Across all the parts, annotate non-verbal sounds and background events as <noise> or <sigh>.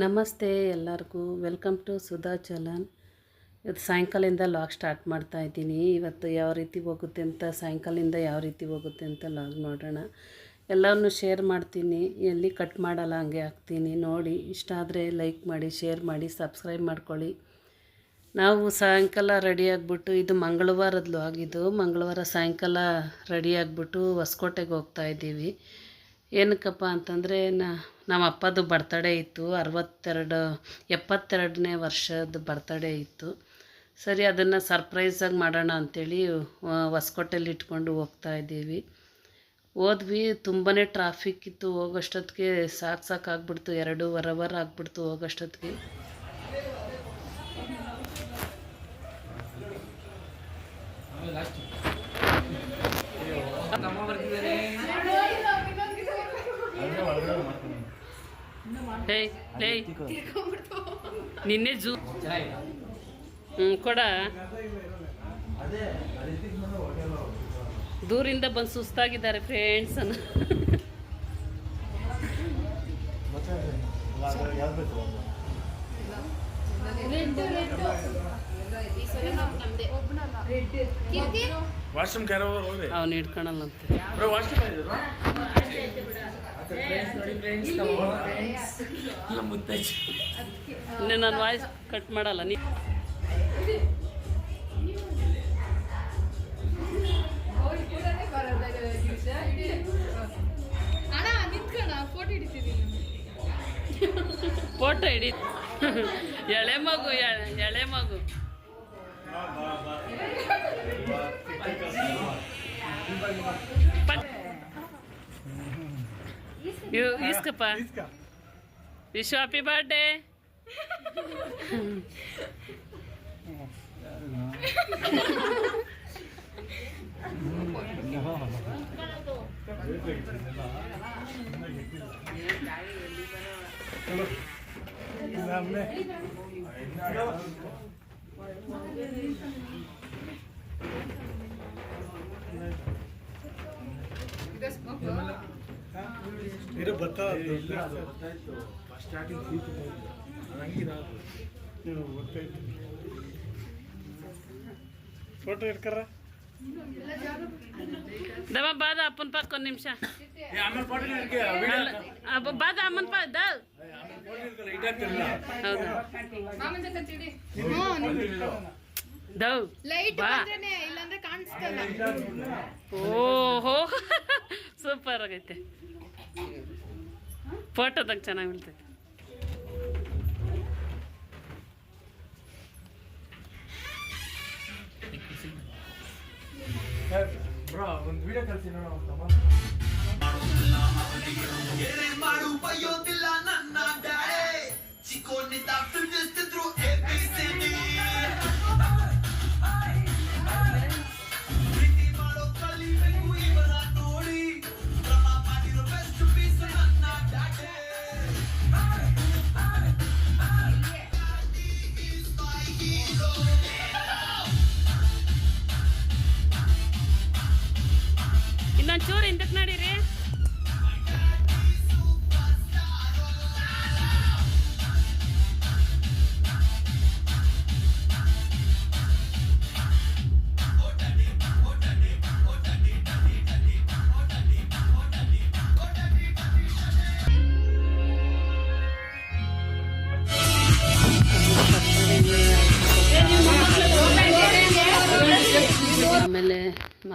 ನಮಸ್ತೆ ಎಲ್ಲರಿಗೂ. Welcome to Sudha Chalan. ಇವತ್ತು ಸಾಯಂಕಾಲದಿಂದ ಲಾಗ್ ಸ್ಟಾರ್ಟ್ ಮಾಡ್ತಾ ಇದ್ದೀನಿ. ಇವತ್ತು ಯಾವ ರೀತಿ ಹೋಗುತ್ತೆ ಅಂತ, ಸಾಯಂಕಾಲದಿಂದ ಯಾವ ರೀತಿ ಹೋಗುತ್ತೆ ಅಂತ ಲಾಗ್ ನೋಡೋಣ. ಎಲ್ಲವನ್ನು ಶೇರ್ ಮಾಡ್ತೀನಿ. ಎಲ್ಲಿ ಕಟ್ ಮಾಡಲ್ಲ ಹಂಗೆ ಹಾಕ್ತೀನಿ. ನೋಡಿ, ಇಷ್ಟ ಆದರೆ ಲೈಕ್ ಮಾಡಿ ಶೇರ್ ಮಾಡಿ ಸಬ್ಸ್ಕ್ರೈಬ್ ಮಾಡ್ಕೊಳ್ಳಿ. ನಾವು ಸಾಯಂಕಾಲ ರೆಡಿ ಆಗಿಬಿಟ್ಟು, ಇದು ಮಂಗಳವಾರದ ಲಾಗ್ ಇದು. ಮಂಗಳವಾರ ಸಾಯಂಕಾಲ ರೆಡಿ ಆಗಿಬಿಟ್ಟು ಹೊಸಕೋಟೆಗೆ ಹೋಗ್ತಾ ಇದ್ದೀವಿ. ಏನಕ್ಕಪ್ಪ ಅಂತಂದರೆ ನಮ್ಮ ಅಪ್ಪದು ಬರ್ತಡೇ ಇತ್ತು, ಅರವತ್ತೆರಡು, ಎಪ್ಪತ್ತೆರಡನೇ ವರ್ಷದ ಬರ್ತಡೇ ಇತ್ತು. ಸರಿ, ಅದನ್ನು ಸರ್ಪ್ರೈಸಾಗಿ ಮಾಡೋಣ ಅಂಥೇಳಿ ಹೊಸ್ಕೋಟೆಲಿ ಇಟ್ಕೊಂಡು ಹೋಗ್ತಾ ಇದ್ದೀವಿ. ಹೋದ್ವಿ ತುಂಬಾ ಟ್ರಾಫಿಕ್ ಇತ್ತು, ಹೋಗೋಷ್ಟೊತ್ತಿಗೆ ಸಾಕು ಸಾಕಾಗ್ಬಿಡ್ತು ಎರಡೂವರೆ ಅವರ್ ಆಗ್ಬಿಡ್ತು ಹೋಗೋಷ್ಟೊತ್ತಿಗೆ. ಲಾಸ್ಟ್ ನಿನ್ನೆ ಜೂ ಹ್ಞೂ ಕೊಡ. ದೂರಿಂದ ಬಂದು ಸುಸ್ತಾಗಿದ್ದಾರೆ ಫ್ರೆಂಡ್ಸ್ ಅನ್ನ. ವಾಶ್ರೂಮ್ ಕ್ಯಾರ ಹೋಗ್ರಿ ಅವ್ನು ಹಿಡ್ಕೊಳಲ್ಲ ಅಂತ. ಇನ್ನೇ ನಾನು ವಾಯ್ಸ್ ಕಟ್ ಮಾಡಲ್ಲ ನೀ ಫೋಟೋ ಹಿಡಿ ಎಳೆ ಮಗು ಎಳೆ ಮಗು. ಇವ್- ಇಸ್ಕಪ್ಪ ವಿಶ್ ಹ್ಯಾಪಿ ಬರ್ಡೇ ಇದು ಭತ್ತ ಸ್ಟಾರ್ಟಿಂಗ್ ಫೋಟೋ ಇಟ್ಕರ ದವ ಬಾದ ಅಪ್ಪನ ಪಕ್ಕ ಒಂದು ನಿಮಿಷ. ಫೋಟೋ ಬಾದ ಅಮ್ಮನ ದ. ಇಟ್ಟಾಗ್ತಿರಲಿಲ್ಲ ಹೌದಾ. ಮಾಮನ್ ಜೊತೆ ತಿಳಿ ದವ್ ಲೈಟ್ ಬಾ. ಬಂದ್ರೇನೆ ಇಲ್ಲಾಂದ್ರೆ ಕಾಣಿಸ್ತಲ್ಲ ಓಹೋ. <laughs> ಸೂಪರ್ ಆಗೈತೆ. ಫೋಟೋದಾಗ ಚೆನ್ನಾಗಿ ಬೀಳ್ತೈತೆ. ಬ್ರೋ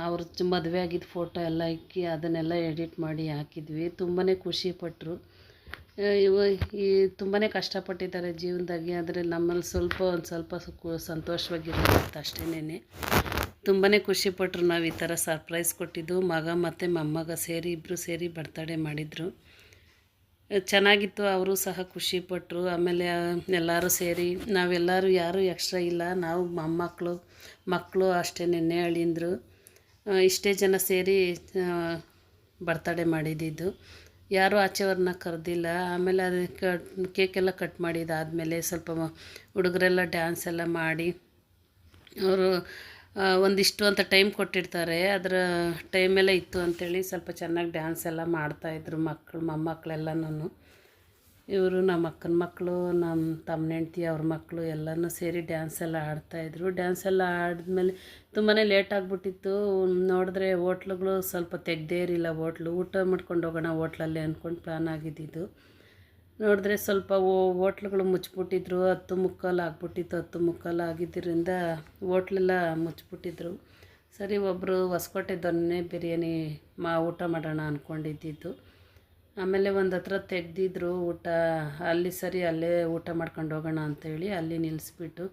ಅವ್ರ ಮದುವೆ ಆಗಿದ್ದ ಫೋಟೋ ಎಲ್ಲ ಇಕ್ಕಿ ಅದನ್ನೆಲ್ಲ ಎಡಿಟ್ ಮಾಡಿ ಹಾಕಿದ್ವಿ. ತುಂಬಾ ಖುಷಿಪಟ್ಟರು ಇವ ಈ ತುಂಬಾ ಕಷ್ಟಪಟ್ಟಿದ್ದಾರೆ ಜೀವನದಾಗೆ, ಆದರೆ ನಮ್ಮಲ್ಲಿ ಸ್ವಲ್ಪ ಒಂದು ಸ್ವಲ್ಪ ಸುಖ ಸಂತೋಷವಾಗಿರುತ್ತೆ ತುಂಬಾ ಖುಷಿಪಟ್ಟರು ನಾವು ಈ ಥರ ಸರ್ಪ್ರೈಸ್ ಕೊಟ್ಟಿದ್ದು. ಮಗ ಮತ್ತು ಮೊಮ್ಮಗ ಸೇರಿ ಇಬ್ಬರು ಸೇರಿ ಬರ್ತಡೇ ಮಾಡಿದರು. ಚೆನ್ನಾಗಿತ್ತು, ಅವರು ಸಹ ಖುಷಿಪಟ್ಟರು ಆಮೇಲೆ ಎಲ್ಲರೂ ಸೇರಿ, ನಾವೆಲ್ಲರೂ ಯಾರೂ ಎಕ್ಸ್ಟ್ರಾ ಇಲ್ಲ. ನಾವು ಮೊಮ್ಮಕ್ಕಳು ಮಕ್ಕಳು ಅಷ್ಟೇ ನೆನ್ನೆ ಅಳಿಂದರು. ಇಷ್ಟೇ ಜನ ಸೇರಿ ಬರ್ತಡೇ ಮಾಡಿದ್ದಿದ್ದು ಯಾರೂ ಆಚೆಯವ್ರನ್ನ ಕರೆದಿಲ್ಲ. ಆಮೇಲೆ ಅದಕ್ಕೆ ಕೇಕೆಲ್ಲ ಕಟ್ ಮಾಡಿದ್ದಾದಮೇಲೆ ಸ್ವಲ್ಪ ಹುಡುಗರೆಲ್ಲ ಡ್ಯಾನ್ಸ್ ಎಲ್ಲ ಮಾಡಿ, ಅವರು ಒಂದಿಷ್ಟು ಅಂತ ಟೈಮ್ ಕೊಟ್ಟಿರ್ತಾರೆ. ಅದರ ಟೈಮೆಲ್ಲ ಇತ್ತು ಅಂಥೇಳಿ ಸ್ವಲ್ಪ ಚೆನ್ನಾಗಿ ಡ್ಯಾನ್ಸ್ ಎಲ್ಲ ಮಾಡ್ತಾಯಿದ್ರು ಮಕ್ಕಳು ಮೊಮ್ಮಕ್ಕಳೆಲ್ಲನೂ ಇವರು ನಮ್ಮ ಅಕ್ಕನ ಮಕ್ಕಳು, ನಮ್ಮ ತಮ್ಮನ ಹೆಂಡ್ತಿ ಅವ್ರ ಮಕ್ಕಳು ಎಲ್ಲನೂ ಸೇರಿ ಡ್ಯಾನ್ಸ್ ಎಲ್ಲ ಆಡ್ತಾಯಿದ್ರು ಡ್ಯಾನ್ಸ್ ಎಲ್ಲ ಆಡಿದ್ಮೇಲೆ ತುಂಬಾ ಲೇಟ್ ಆಗಿಬಿಟ್ಟಿತ್ತು. ನೋಡಿದ್ರೆ ಹೋಟ್ಲುಗಳು ಸ್ವಲ್ಪ ತೆಗ್ದೇ ಇರಲಿಲ್ಲ ಹೋಟ್ಲು. ಊಟ ಮಾಡ್ಕೊಂಡು ಹೋಗೋಣ ಹೋಟ್ಲಲ್ಲಿ ಅಂದ್ಕೊಂಡು ಪ್ಲ್ಯಾನ್ ಆಗಿದ್ದಿದ್ದು. ನೋಡಿದ್ರೆ ಸ್ವಲ್ಪ ಹೋಟ್ಲುಗಳು ಮುಚ್ಚಿಬಿಟ್ಟಿದ್ರು. ಹತ್ತು ಮುಕ್ಕಾಲು ಆಗ್ಬಿಟ್ಟಿತ್ತು. ಹತ್ತು ಮುಕ್ಕಾಲು ಆಗಿದ್ದರಿಂದ ಹೋಟ್ಲೆಲ್ಲ ಮುಚ್ಚಿಬಿಟ್ಟಿದ್ರು. ಸರಿ ಒಬ್ಬರು ಹೊಸ್ಕೋಟೆ ದೊನ್ನೆ ಬಿರಿಯಾನಿ ಮಾ, ಊಟ ಮಾಡೋಣ ಅಂದ್ಕೊಂಡಿದ್ದಿದ್ದು ಆಮೇಲೆ ಒಂದು ಹತ್ರ ತೆಗೆದಿದ್ರು ಊಟ ಅಲ್ಲಿ ಸರಿ ಅಲ್ಲೇ ಊಟ ಮಾಡ್ಕೊಂಡು ಹೋಗೋಣ ಅಂಥೇಳಿ ಅಲ್ಲಿ ನಿಲ್ಲಿಸ್ಬಿಟ್ಟು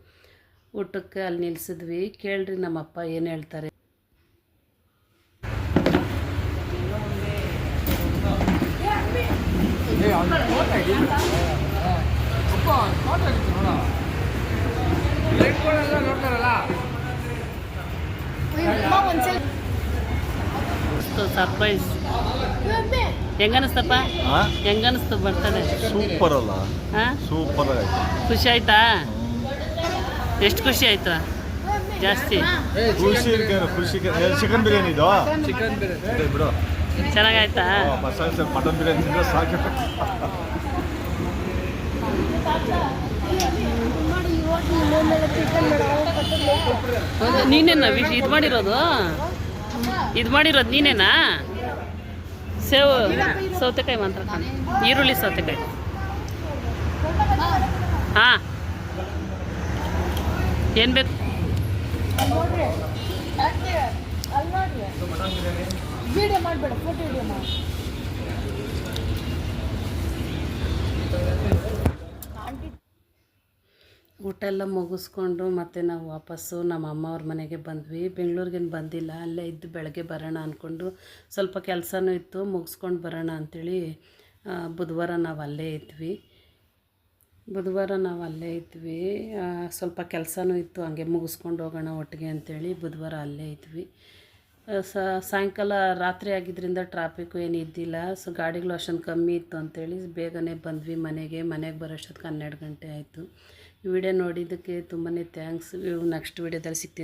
ಊಟಕ್ಕೆ ಅಲ್ಲಿ ನಿಲ್ಲಿಸಿದ್ವಿ ಕೇಳ್ರಿ ನಮ್ಮಪ್ಪ ಏನು ಹೇಳ್ತಾರೆ. ಸರ್ಪ್ರೈಸ್ ಹೆಂಗನಿಸ್ತಪ್ಪ? ಹೆಂಗನಿಸ್ತು ಬರ್ತದೆ? ಸೂಪರ್ ಅಲ್ಲ ಹಾಂ ಸೂಪರ್ ಆಯ್ತು ಖುಷಿ ಆಯ್ತಾ ಎಷ್ಟು ಖುಷಿ ಆಯ್ತು? ಜಾಸ್ತಿ. ಖುಷಿ ಖುಷಿ ಚಿಕನ್ ಬಿರಿಯಾನಿ ಇದು? ಚಿಕನ್ ಬಿರಿಯಾನಿ. ಬಿಡು. ಚೆನ್ನಾಗಾಯ್ತಾ? ಮಟನ್ ಬಿರಿಯಾನಿ ಸಾಕು. ನೀನೇನಾ ವಿಶ್ ಇದು ಮಾಡಿರೋದು? ಇದು ಮಾಡಿರೋದು ನೀನೇನಾ? ಸೇವು ಸೌತೆಕಾಯಿ ಮಾತ್ರ ಈರುಳ್ಳಿ ಸೌತೆಕಾಯಿ. ಹಾಂ. ಏನು ಬೇಕು? ಮಾಡಬೇಡ ಊಟ ಎಲ್ಲ ಮುಗಿಸ್ಕೊಂಡು ಮತ್ತೆ ನಾವು ವಾಪಸ್ಸು ನಮ್ಮ ಅಮ್ಮ ಅವ್ರ ಮನೆಗೆ ಬಂದ್ವಿ. ಬೆಂಗಳೂರಿಗೇನು ಬಂದಿಲ್ಲ, ಅಲ್ಲೇ ಇದ್ದು ಬೆಳಗ್ಗೆ ಬರೋಣ ಅಂದ್ಕೊಂಡು ಸ್ವಲ್ಪ ಕೆಲಸನೂ ಇತ್ತು, ಮುಗಿಸ್ಕೊಂಡು ಬರೋಣ ಅಂಥೇಳಿ ಬುಧವಾರ ನಾವು ಅಲ್ಲೇ ಇದ್ವಿ. ಬುಧವಾರ ನಾವು ಅಲ್ಲೇ ಇದ್ವಿ ಸ್ವಲ್ಪ ಕೆಲಸನೂ ಇತ್ತು, ಹಂಗೆ ಮುಗಿಸ್ಕೊಂಡು ಹೋಗೋಣ ಒಟ್ಟಿಗೆ ಅಂಥೇಳಿ ಬುಧವಾರ ಅಲ್ಲೇ ಇದ್ವಿ. ಸಾಯಂಕಾಲ ರಾತ್ರಿ ಆಗಿದ್ದರಿಂದ ಟ್ರಾಫಿಕ್ಕು ಏನು ಇದ್ದಿಲ್ಲ, ಸೊ ಗಾಡಿಗಳು ಅಷ್ಟೊಂದು ಕಮ್ಮಿ ಇತ್ತು ಅಂಥೇಳಿ ಬೇಗನೆ ಬಂದ್ವಿ ಮನೆಗೆ. ಮನೆಗೆ ಬರೋಷ್ಟೊತ್ತಿಗೆ ಹನ್ನೆರಡು ಗಂಟೆ ಆಯಿತು. ವಿಡಿಯೋ ನೋಡಿದ್ದಕ್ಕೆ ತುಂಬಾ ಥ್ಯಾಂಕ್ಸ್ ನೆಕ್ಸ್ಟ್ ವಿಡಿಯೋದಲ್ಲಿ ಸಿಗ್ತೀನಿ.